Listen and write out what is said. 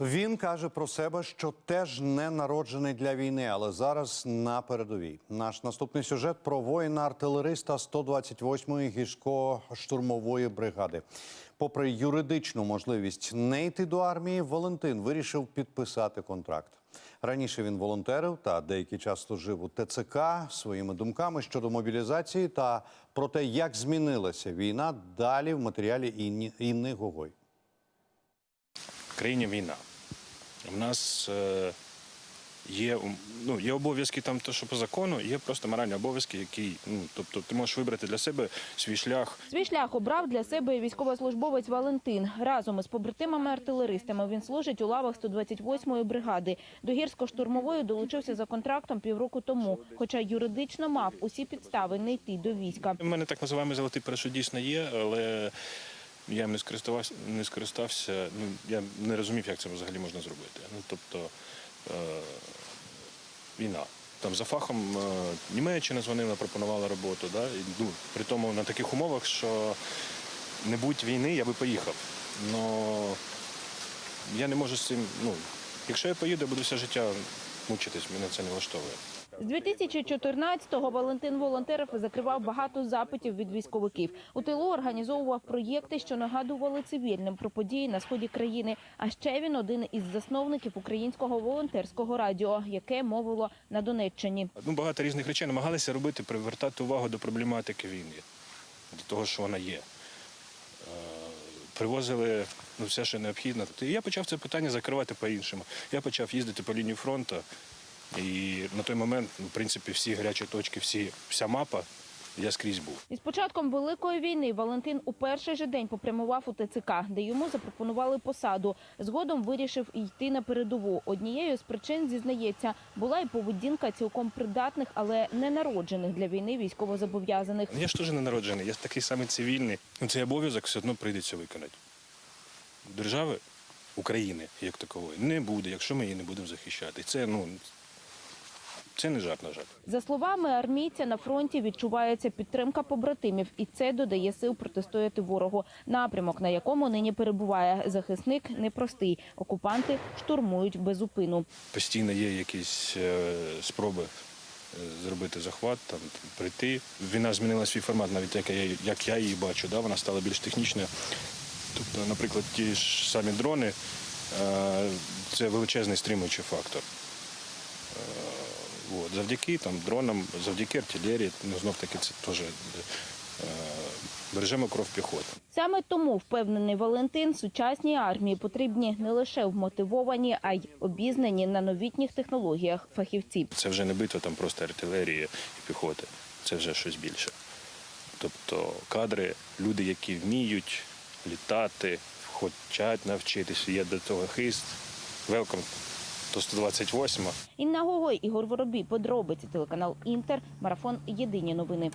Він каже про себе, що теж не народжений для війни, але зараз на передовій. Наш наступний сюжет про воїна-артилериста 128-ї гірсько-штурмової бригади. Попри юридичну можливість не йти до армії, Валентин вирішив підписати контракт. Раніше він волонтерив та деякий час служив у ТЦК своїми думками щодо мобілізації та про те, як змінилася війна. Далі в матеріалі Інни Гогой. В країні війна. У нас е, є, ну, є обов'язки там, то, що по закону, є просто моральні обов'язки, які, ну, тобто ти можеш вибрати для себе свій шлях. Свій шлях обрав для себе військовослужбовець Валентин. Разом із побратимами-артилеристами він служить у лавах 128-ї бригади. До гірсько-штурмової долучився за контрактом півроку тому, хоча юридично мав усі підстави не йти до війська. У мене так називаємо золотий парашут дійсно є, але я не скориставався, не скористався. Ну, я не розумів, як це взагалі можна зробити. Ну, тобто е, війна. Там за фахом е, Німеччина дзвонила, пропонувала роботу. Да? І, ну, при тому на таких умовах, що не будь війни, я би поїхав. Но я не можу з цим. Ну, якщо я поїду, я буду все життя мучитись, мене це не влаштовує. З 2014-го Валентин волонтерів закривав багато запитів від військовиків. У тилу організовував проєкти, що нагадували цивільним про події на сході країни. А ще він один із засновників українського волонтерського радіо, яке мовило на Донеччині. Ну, багато різних речей намагалися робити, привертати увагу до проблематики війни, до того, що вона є. Е, Привозили ну, все, що необхідно. І я почав це питання закривати по-іншому. Я почав їздити по лінії фронту. І на той момент, ну, в принципі, всі гарячі точки, всі, вся мапа, я скрізь був. Із початком великої війни Валентин у перший же день попрямував у ТЦК, де йому запропонували посаду. Згодом вирішив йти на передову. Однією з причин зізнається була і поведінка цілком придатних, але не народжених для війни військовозобов'язаних. Я ж теж не народжений, я такий самий цивільний. Ну, Цей обов'язок все одно прийдеться виконати. Держави України, як такової, не буде, якщо ми її не будемо захищати. Це, ну, це не жарт, на жаль. За словами армійця, на фронті відчувається підтримка побратимів, і це додає сил протистояти ворогу. Напрямок, на якому нині перебуває захисник, непростий. Окупанти штурмують безупину. Постійно є якісь е, спроби е, зробити захват, там, прийти. Війна змінила свій формат, навіть як я, як я її бачу. Да? Вона стала більш технічною. Тобто, наприклад, ті ж самі дрони е, це величезний стримуючий фактор. От. Завдяки там, дронам, завдяки артилерії, ну, знов таки це теж е, бережемо кров піхоти. Саме тому впевнений Валентин, сучасній армії потрібні не лише вмотивовані, а й обізнані на новітніх технологіях фахівці. Це вже не битва там просто артилерії і піхоти, це вже щось більше. Тобто кадри, люди, які вміють літати, хочуть навчитися, є до того хист. Велком до 128 Інна Гогой, Ігор Воробій, подробиці телеканал Інтер, марафон. Єдині новини.